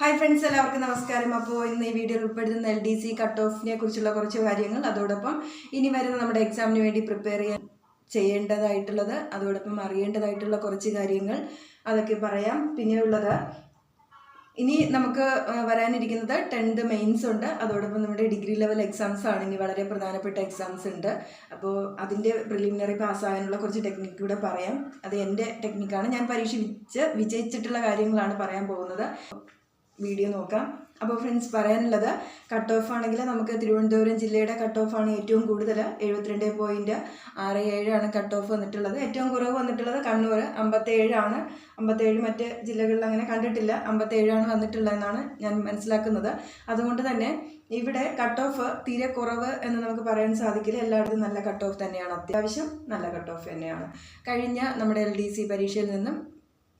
Hi friends എല്ലാവർക്കും നമസ്കാരം. അപ്പോൾ ഇന്ന് ഈ വീഡിയോയിൽ ഉൾപ്പെടുത്തുന്ന എൽ ഡി സി കട്ട് ഓഫിനെ കുറിച്ചുള്ള കുറച്ച് കാര്യങ്ങൾ അതോടൊപ്പം ഇനി വരുന്ന നമ്മുടെ എക്സാമിന് വേണ്ടി പ്രിപ്പയർ ചെയ്യാൻ ചെയ്യേണ്ടതായിട്ടുള്ളത് അതോടൊപ്പം അറിയേണ്ടതായിട്ടുള്ള കുറച്ച് കാര്യങ്ങൾ അതൊക്കെ പറയാം. പിന്നെയുള്ളത് ഇനി നമുക്ക് വരാനിരിക്കുന്നത് ടെൻത്ത് മെയിൻസ് ഉണ്ട്. അതോടൊപ്പം നമ്മുടെ ഡിഗ്രി ലെവൽ എക്സാംസ് ആണ്. ഇനി വളരെ പ്രധാനപ്പെട്ട എക്സാംസ് ഉണ്ട്. അപ്പോൾ അതിന്റെ പ്രിലിമിനറി പാസ്സാകാനുള്ള കുറച്ച് ടെക്നിക്ക് കൂടെ പറയാം. അത് എന്റെ ടെക്നിക്കാണ് ഞാൻ പരീക്ഷിച്ച് വിജയിച്ചിട്ടുള്ള കാര്യങ്ങളാണ് പറയാൻ പോകുന്നത്. വീഡിയോ നോക്കാം. അപ്പോൾ ഫ്രണ്ട്സ് പറയാനുള്ളത് കട്ട് ഓഫ് ആണെങ്കിൽ നമുക്ക് തിരുവനന്തപുരം ജില്ലയുടെ കട്ട് ഓഫ് ആണ് ഏറ്റവും കൂടുതൽ എഴുപത്തിരണ്ട് പോയിന്റ് ആറ് ഏഴാണ് കട്ട് ഓഫ് വന്നിട്ടുള്ളത്. ഏറ്റവും കുറവ് വന്നിട്ടുള്ളത് കണ്ണൂർ അമ്പത്തേഴാണ് അമ്പത്തേഴ് മറ്റ് ജില്ലകളിൽ അങ്ങനെ കണ്ടിട്ടില്ല. അമ്പത്തേഴാണ് വന്നിട്ടുള്ളതെന്നാണ് ഞാൻ മനസ്സിലാക്കുന്നത്. അതുകൊണ്ട് തന്നെ ഇവിടെ കട്ട് ഓഫ് തീരെ കുറവ് എന്ന് നമുക്ക് പറയാൻ സാധിക്കില്ല. എല്ലായിടത്തും നല്ല കട്ട് ഓഫ് തന്നെയാണ്. അത്യാവശ്യം നല്ല കട്ട് ഓഫ് തന്നെയാണ്. കഴിഞ്ഞ നമ്മുടെ എൽ പരീക്ഷയിൽ നിന്നും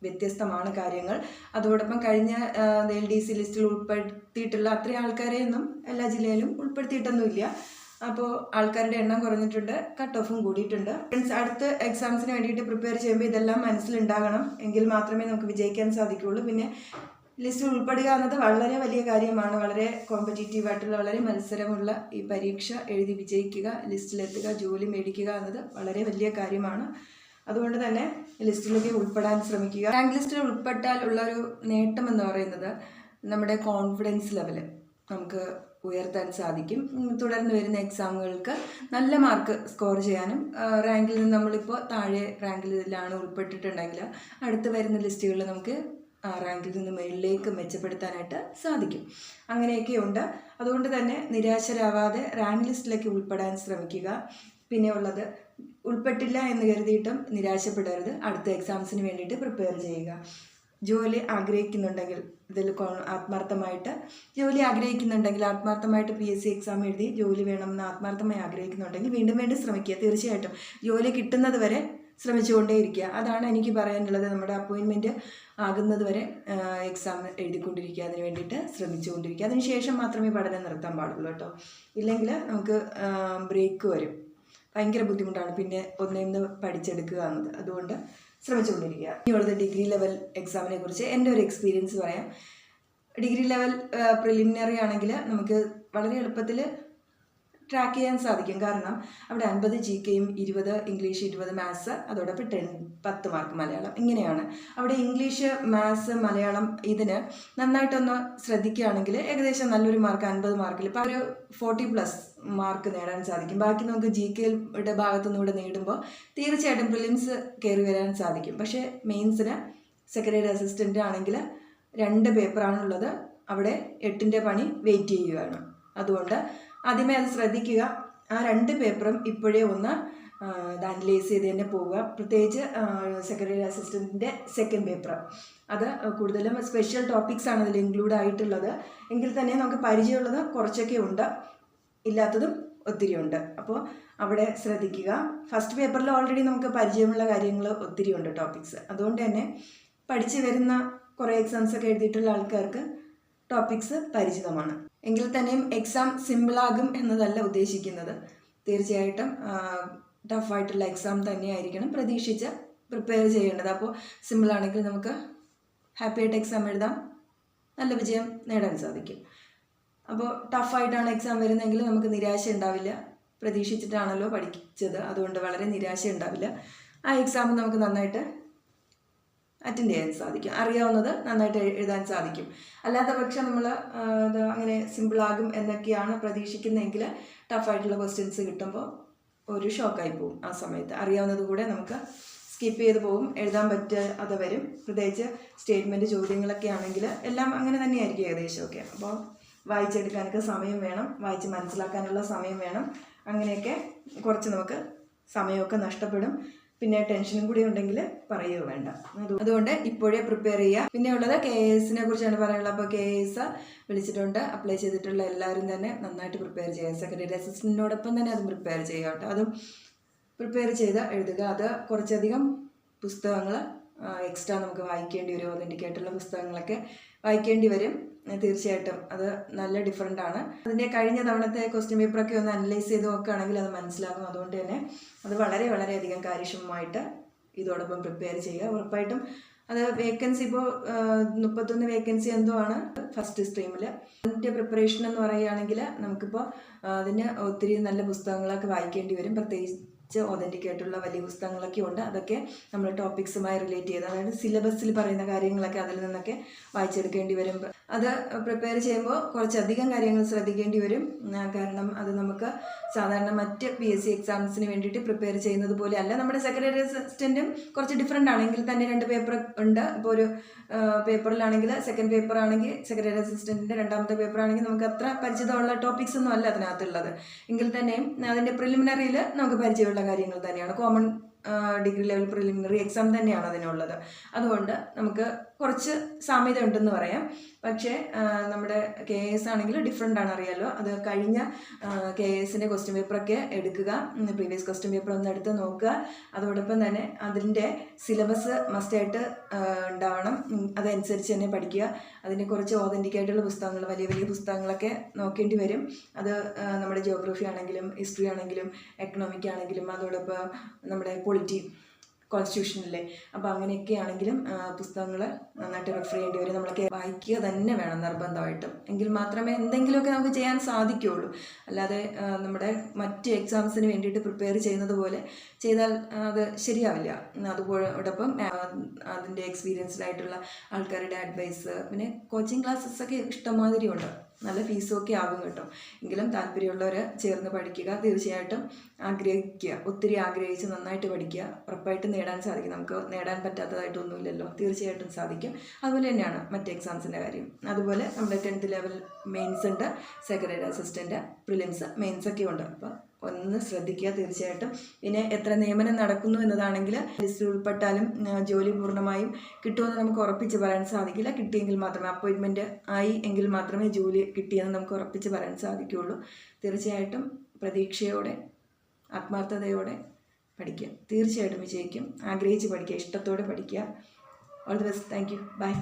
വ്യത്യസ്തമാണ് കാര്യങ്ങൾ. അതോടൊപ്പം കഴിഞ്ഞ എൽ ഡി സി ലിസ്റ്റിൽ ഉൾപ്പെടുത്തിയിട്ടുള്ള അത്രയും ആൾക്കാരെയൊന്നും എല്ലാ ജില്ലയിലും ഉൾപ്പെടുത്തിയിട്ടൊന്നുമില്ല. അപ്പോൾ ആൾക്കാരുടെ എണ്ണം കുറഞ്ഞിട്ടുണ്ട് കട്ട് ഓഫും കൂടിയിട്ടുണ്ട്. ഫ്രണ്ട്സ് അടുത്ത എക്സാംസിന് വേണ്ടിയിട്ട് പ്രിപ്പയർ ചെയ്യുമ്പോൾ ഇതെല്ലാം മനസ്സിലുണ്ടാകണം. എങ്കിൽ മാത്രമേ നമുക്ക് വിജയിക്കാൻ സാധിക്കുകയുള്ളൂ. പിന്നെ ലിസ്റ്റിൽ ഉൾപ്പെടുക എന്നത് വളരെ വലിയ കാര്യമാണ്. വളരെ കോമ്പറ്റീറ്റീവ് ആയിട്ടുള്ള വളരെ മത്സരമുള്ള ഈ പരീക്ഷ എഴുതി വിജയിക്കുക ലിസ്റ്റിലെത്തുക ജോലി മേടിക്കുക എന്നത് വളരെ വലിയ കാര്യമാണ്. അതുകൊണ്ട് തന്നെ ലിസ്റ്റിലേക്ക് ഉൾപ്പെടാൻ ശ്രമിക്കുക. റാങ്ക് ലിസ്റ്റിൽ ഉൾപ്പെട്ടാൽ ഉള്ളൊരു നേട്ടം എന്ന് പറയുന്നത് നമ്മുടെ കോൺഫിഡൻസ് ലെവൽ നമുക്ക് ഉയർത്താൻ സാധിക്കും. തുടർന്ന് വരുന്ന എക്സാമുകൾക്ക് നല്ല മാർക്ക് സ്കോർ ചെയ്യാനും റാങ്കിൽ നിന്ന് നമ്മളിപ്പോൾ താഴെ റാങ്കിലാണ് ഉൾപ്പെട്ടിട്ടുണ്ടെങ്കിൽ അടുത്ത് വരുന്ന ലിസ്റ്റുകളിൽ നമുക്ക് റാങ്കിൽ നിന്ന് മുകളിലേക്ക് മെച്ചപ്പെടുത്താനായിട്ട് സാധിക്കും. അങ്ങനെയൊക്കെയുണ്ട്. അതുകൊണ്ട് തന്നെ നിരാശരാവാതെ റാങ്ക് ലിസ്റ്റിലേക്ക് ഉൾപ്പെടാൻ ശ്രമിക്കുക. പിന്നെ ഉള്ളത് ഉൾപ്പെട്ടില്ല എന്ന് കരുതിയിട്ടും നിരാശപ്പെടരുത്. അടുത്ത എക്സാംസിന് വേണ്ടിയിട്ട് പ്രിപ്പയർ ചെയ്യുക. ജോലി ആഗ്രഹിക്കുന്നുണ്ടെങ്കിൽ ഇതിൽ ആത്മാർത്ഥമായിട്ട് ജോലി ആഗ്രഹിക്കുന്നുണ്ടെങ്കിൽ ആത്മാർത്ഥമായിട്ട് പി എസ് സി എക്സാം എഴുതി ജോലി വേണമെന്ന് ആത്മാർത്ഥമായി ആഗ്രഹിക്കുന്നുണ്ടെങ്കിൽ വീണ്ടും വീണ്ടും ശ്രമിക്കുക. തീർച്ചയായിട്ടും ജോലി കിട്ടുന്നത് വരെ ശ്രമിച്ചുകൊണ്ടേയിരിക്കുക അതാണ് എനിക്ക് പറയാനുള്ളത്. നമ്മുടെ അപ്പോയിൻമെന്റ് ആകുന്നത് വരെ എക്സാം എഴുതിക്കൊണ്ടിരിക്കുക. അതിന് വേണ്ടിയിട്ട് ശ്രമിച്ചുകൊണ്ടിരിക്കുക. അതിന് ശേഷം മാത്രമേ പഠനം നിർത്താൻ പാടുള്ളൂ കേട്ടോ. ഇല്ലെങ്കിൽ നമുക്ക് ബ്രേക്ക് വരും. ഭയങ്കര ബുദ്ധിമുട്ടാണ്. പിന്നെ ഒന്നേന്ന് പഠിച്ചെടുക്കുക എന്നത്. അതുകൊണ്ട് ശ്രമിച്ചുകൊണ്ടിരിക്കുക. ഇനിയുള്ളത് ഡിഗ്രി ലെവൽ എക്സാമിനെ കുറിച്ച് എന്റെ ഒരു എക്സ്പീരിയൻസ് പറയാം. ഡിഗ്രി ലെവൽ പ്രിലിമിനറി ആണെങ്കിൽ നമുക്ക് വളരെ എളുപ്പത്തിൽ ട്രാക്ക് ചെയ്യാൻ സാധിക്കും. കാരണം അവിടെ അൻപത് ജി കെയും ഇരുപത് ഇംഗ്ലീഷ് ഇരുപത് മാത്സ് അതോടൊപ്പം ടെൻ പത്ത് മാർക്ക് മലയാളം ഇങ്ങനെയാണ്. അവിടെ ഇംഗ്ലീഷ് മാത്സ് മലയാളം ഇതിന് നന്നായിട്ടൊന്ന് ശ്രദ്ധിക്കുകയാണെങ്കിൽ ഏകദേശം നല്ലൊരു മാർക്ക് അൻപത് മാർക്കിൽ ഇപ്പോൾ ഒരു ഫോർട്ടി പ്ലസ് മാർക്ക് നേടാൻ സാധിക്കും. ബാക്കി നമുക്ക് ജി കെയുടെ ഭാഗത്തുനിന്നൂടെ നേടുമ്പോൾ തീർച്ചയായിട്ടും പ്രിലിംസ് കയറി വരാൻ സാധിക്കും. പക്ഷേ മെയിൻസിന് സെക്രട്ടറി അസിസ്റ്റന്റ് ആണെങ്കിൽ രണ്ട് പേപ്പറാണുള്ളത് അവിടെ എട്ടിന്റെ പണി വെയിറ്റ് ചെയ്യുകയാണ് അതുകൊണ്ട് ആദ്യമേ അത് ശ്രദ്ധിക്കുക. ആ രണ്ട് പേപ്പറും ഇപ്പോഴേ ഒന്ന് അനലൈസ് ചെയ്ത് തന്നെ പോവുക. പ്രത്യേകിച്ച് സെക്രട്ടറി അസിസ്റ്റന്റിന്റെ സെക്കൻഡ് പേപ്പർ അത് കൂടുതലും സ്പെഷ്യൽ ടോപ്പിക്സ് ആണ് അതിൽ ഇൻക്ലൂഡ് ആയിട്ടുള്ളത്. എങ്കിൽ തന്നെ നമുക്ക് പരിചയമുള്ളത് കുറച്ചൊക്കെ ഉണ്ട്. ഇല്ലാത്തതും ഒത്തിരി ഉണ്ട്. അപ്പോൾ അവിടെ ശ്രദ്ധിക്കുക. ഫസ്റ്റ് പേപ്പറിൽ ഓൾറെഡി നമുക്ക് പരിചയമുള്ള കാര്യങ്ങൾ ഒത്തിരി ഉണ്ട് ടോപ്പിക്സ് അതുകൊണ്ട് തന്നെ പഠിച്ചു വരുന്ന കുറേ എക്സാംസ് ഒക്കെ എഴുതിയിട്ടുള്ള ആൾക്കാർക്ക് ടോപ്പിക്സ് പരിചിതമാണ്. എങ്കിൽ തന്നെയും എക്സാം സിമ്പിളാകും എന്നതല്ല ഉദ്ദേശിക്കുന്നത്. തീർച്ചയായിട്ടും ടഫായിട്ടുള്ള എക്സാം തന്നെയായിരിക്കണം പ്രതീക്ഷിച്ച് പ്രിപ്പയർ ചെയ്യേണ്ടത്. അപ്പോൾ സിമ്പിളാണെങ്കിൽ നമുക്ക് ഹാപ്പി ആയിട്ട് എക്സാം എഴുതാം. നല്ല വിജയം നേടാൻ സാധിക്കും. അപ്പോൾ ടഫായിട്ടാണ് എക്സാം വരുന്നതെങ്കിൽ നമുക്ക് നിരാശ ഉണ്ടാവില്ല. പ്രതീക്ഷിച്ചിട്ടാണല്ലോ പഠിച്ചത്. അതുകൊണ്ട് വളരെ നിരാശ ഉണ്ടാവില്ല. ആ എക്സാം നമുക്ക് നന്നായിട്ട് അറ്റൻഡ് ചെയ്യാൻ സാധിക്കും. അറിയാവുന്നത് നന്നായിട്ട് എഴുതാൻ സാധിക്കും. അല്ലാത്ത പക്ഷം നമ്മൾ അങ്ങനെ സിമ്പിളാകും എന്നൊക്കെയാണ് പ്രതീക്ഷിക്കുന്നതെങ്കിൽ ടഫായിട്ടുള്ള ക്വസ്റ്റ്യൻസ് കിട്ടുമ്പോൾ ഒരു ഷോക്കായി പോകും ആ സമയത്ത്. അറിയാവുന്നത് കൂടെ നമുക്ക് സ്കിപ്പ് ചെയ്ത് പോകും. എഴുതാൻ പറ്റാതെ വരും. പ്രത്യേകിച്ച് സ്റ്റേറ്റ്മെന്റ് ചോദ്യങ്ങളൊക്കെ ആണെങ്കിൽ എല്ലാം അങ്ങനെ തന്നെയായിരിക്കും ഏകദേശമൊക്കെ അപ്പോൾ വായിച്ചെടുക്കാനൊക്കെ സമയം വേണം. വായിച്ച് മനസ്സിലാക്കാനുള്ള സമയം വേണം. അങ്ങനെയൊക്കെ കുറച്ച് നമുക്ക് സമയമൊക്കെ നഷ്ടപ്പെടും. പിന്നെ ടെൻഷനും കൂടി ഉണ്ടെങ്കിൽ പറയുകയോ വേണ്ട. അതുകൊണ്ട് ഇപ്പോഴേ പ്രിപ്പയർ ചെയ്യുക. പിന്നെ ഉള്ളത് കെ എസിനെ കുറിച്ചാണ് പറയാനുള്ളത്. അപ്പോൾ കെ എസ് വിളിച്ചിട്ടുണ്ട്. അപ്ലൈ ചെയ്തിട്ടുള്ള എല്ലാവരും തന്നെ നന്നായിട്ട് പ്രിപ്പയർ ചെയ്യുക. സെക്രട്ടറി അസിസ്റ്റന്റിനോടൊപ്പം തന്നെ അതും പ്രിപ്പയർ ചെയ്യുക കേട്ടോ. അതും പ്രിപ്പയർ ചെയ്ത് എഴുതുക. അത് കുറച്ചധികം പുസ്തകങ്ങൾ എക്സ്ട്രാ നമുക്ക് വായിക്കേണ്ടി വരും. അതിന്റെ കേട്ടുള്ള പുസ്തകങ്ങളൊക്കെ വായിക്കേണ്ടി വരും. തീർച്ചയായിട്ടും അത് നല്ല ഡിഫറെന്റ് ആണ്. അതിന്റെ കഴിഞ്ഞ തവണത്തെ ക്വസ്റ്റ്യൻ പേപ്പറൊക്കെ ഒന്ന് അനലൈസ് ചെയ്ത് നോക്കുകയാണെങ്കിൽ അത് മനസ്സിലാകും. അതുകൊണ്ട് തന്നെ അത് വളരെ വളരെയധികം കാര്യക്ഷമമായിട്ട് ഇതോടൊപ്പം പ്രിപ്പയർ ചെയ്യുക. ഉറപ്പായിട്ടും അത് വേക്കൻസി ഇപ്പോൾ മുപ്പത്തൊന്ന് വേക്കൻസി എന്തോ ആണ് ഫസ്റ്റ് സ്ട്രീമിൽ അതിന്റെ പ്രിപ്പറേഷൻ എന്ന് പറയുകയാണെങ്കിൽ നമുക്കിപ്പോൾ അതിന് ഒത്തിരി നല്ല പുസ്തകങ്ങളൊക്കെ വായിക്കേണ്ടി വരും. പ്രത്യേകിച്ച് ഒതന്റിക് ആയിട്ടുള്ള വലിയ പുസ്തകങ്ങളൊക്കെ ഉണ്ട്. അതൊക്കെ നമ്മൾ ടോപ്പിക്സുമായി റിലേറ്റ് ചെയ്ത് അതായത് സിലബസിൽ പറയുന്ന കാര്യങ്ങളൊക്കെ അതിൽ നിന്നൊക്കെ വായിച്ചെടുക്കേണ്ടി വരും. അത് പ്രിപ്പയർ ചെയ്യുമ്പോൾ കുറച്ചധികം കാര്യങ്ങൾ ശ്രദ്ധിക്കേണ്ടി വരും. കാരണം അത് നമുക്ക് സാധാരണ മറ്റ് പി എസ് സി എക്സാംസിന് വേണ്ടിയിട്ട് പ്രിപ്പയർ ചെയ്യുന്നത് പോലെ അല്ല. നമ്മുടെ സെക്രട്ടറി അസിസ്റ്റന്റും കുറച്ച് ഡിഫറെന്റ് ആണെങ്കിൽ തന്നെ രണ്ട് പേപ്പർ ഉണ്ട്. ഇപ്പോൾ ഒരു പേപ്പറിലാണെങ്കിൽ സെക്കൻഡ് പേപ്പർ ആണെങ്കിൽ സെക്രട്ടറി അസിസ്റ്റന്റിന്റെ രണ്ടാമത്തെ പേപ്പർ ആണെങ്കിൽ നമുക്ക് അത്ര പരിചിതമുള്ള ടോപ്പിക്സ് ഒന്നും അല്ല അതിനകത്തുള്ളത്. എങ്കിൽ തന്നെയും അതിന്റെ പ്രിലിമിനറിയിൽ നമുക്ക് പരിചയമുള്ള കാര്യങ്ങൾ തന്നെയാണ്. Common degree level preliminary exam തന്നെയാണ് അതിനുള്ളത്. അതുകൊണ്ട് നമുക്ക് കുറച്ച് സാമ്യത ഉണ്ടെന്ന് പറയാം. പക്ഷേ നമ്മുടെ കെ എസ് ആണെങ്കിൽ ഡിഫറെന്റ് ആണ് അറിയാലോ. അത് കഴിഞ്ഞ കെ എസിന്റെ ക്വസ്റ്റ്യൻ പേപ്പറൊക്കെ എടുക്കുക പ്രീവിയസ് ക്വസ്റ്റ്യൻ പേപ്പർ ഒന്ന് എടുത്ത് നോക്കുക. അതോടൊപ്പം തന്നെ അതിന്റെ സിലബസ് മസ്റ്റായിട്ട് ഉണ്ടാവണം. അതനുസരിച്ച് തന്നെ പഠിക്കുക. അതിനെ കുറച്ച് ഓതന്റിക് ആയിട്ടുള്ള പുസ്തകങ്ങൾ വലിയ വലിയ പുസ്തകങ്ങളൊക്കെ നോക്കേണ്ടി വരും. അത് നമ്മുടെ ജോഗ്രഫി ആണെങ്കിലും ഹിസ്റ്ററി ആണെങ്കിലും എക്കണോമിക് ആണെങ്കിലും അതോടൊപ്പം നമ്മുടെ പൊളിറ്റി കോൺസ്റ്റിറ്റ്യൂഷനിലെ അപ്പോൾ അങ്ങനെയൊക്കെ ആണെങ്കിലും പുസ്തകങ്ങൾ നന്നായിട്ട് റെഫർ ചെയ്യേണ്ടി വരും. നമ്മളൊക്കെ വായിക്കുക തന്നെ വേണം നിർബന്ധമായിട്ടും. എങ്കിൽ മാത്രമേ എന്തെങ്കിലുമൊക്കെ നമുക്ക് ചെയ്യാൻ സാധിക്കുകയുള്ളൂ. അല്ലാതെ നമ്മുടെ മറ്റ് എക്സാംസിന് വേണ്ടിയിട്ട് പ്രിപ്പയർ ചെയ്യുന്നത് പോലെ ചെയ്താൽ അത് ശരിയാവില്ല. അതുപോലോടൊപ്പം അതിന്റെ എക്സ്പീരിയൻസ്ഡായിട്ടുള്ള ആൾക്കാരുടെ അഡ്വൈസ് പിന്നെ കോച്ചിങ് ക്ലാസ്സസ് ഒക്കെ ഇഷ്ടംമാതിരി ഉണ്ട്. നല്ല ഫീസും ഒക്കെ ആകും കേട്ടോ. എങ്കിലും താല്പര്യമുള്ളവർ ചേർന്ന് പഠിക്കുക തീർച്ചയായിട്ടും ആഗ്രഹിക്കുക ഒത്തിരി ആഗ്രഹിച്ച് നന്നായിട്ട് പഠിക്കുക ഉറപ്പായിട്ടും നേടാൻ സാധിക്കും. നമുക്ക് നേടാൻ പറ്റാത്തതായിട്ടൊന്നുമില്ലല്ലോ. തീർച്ചയായിട്ടും സാധിക്കും. അതുപോലെ തന്നെയാണ് മറ്റ് എക്സാംസിന്റെ കാര്യം. അതുപോലെ നമ്മുടെ ടെൻത്ത് ലെവൽ മെയിൻസ് ഉണ്ട്. സെക്രട്ടറി അസിസ്റ്റന്റ് പ്രിലിംസ് മെയിൻസ് ഒക്കെ ഉണ്ട്. അപ്പോൾ ഒന്ന് ശ്രദ്ധിക്കുക തീർച്ചയായിട്ടും. പിന്നെ എത്ര നിയമനം നടക്കുന്നു എന്നതാണെങ്കിൽ ലിസ്റ്റിൽ ഉൾപ്പെട്ടാലും ജോലി പൂർണമായും കിട്ടുമെന്ന് നമുക്ക് ഉറപ്പിച്ച് പറയാൻ സാധിക്കില്ല. കിട്ടിയെങ്കിൽ മാത്രമേ അപ്പോയിൻമെന്റ് ആയി എങ്കിൽ മാത്രമേ ജോലി കിട്ടിയെന്ന് നമുക്ക് ഉറപ്പിച്ച് പറയാൻ സാധിക്കുകയുള്ളൂ. തീർച്ചയായിട്ടും പ്രതീക്ഷയോടെ ആത്മാർത്ഥതയോടെ പഠിക്കുക. തീർച്ചയായിട്ടും വിജയിക്കും. ആഗ്രഹിച്ച് പഠിക്കുക. ഇഷ്ടത്തോടെ പഠിക്കുക. All the best thank you bye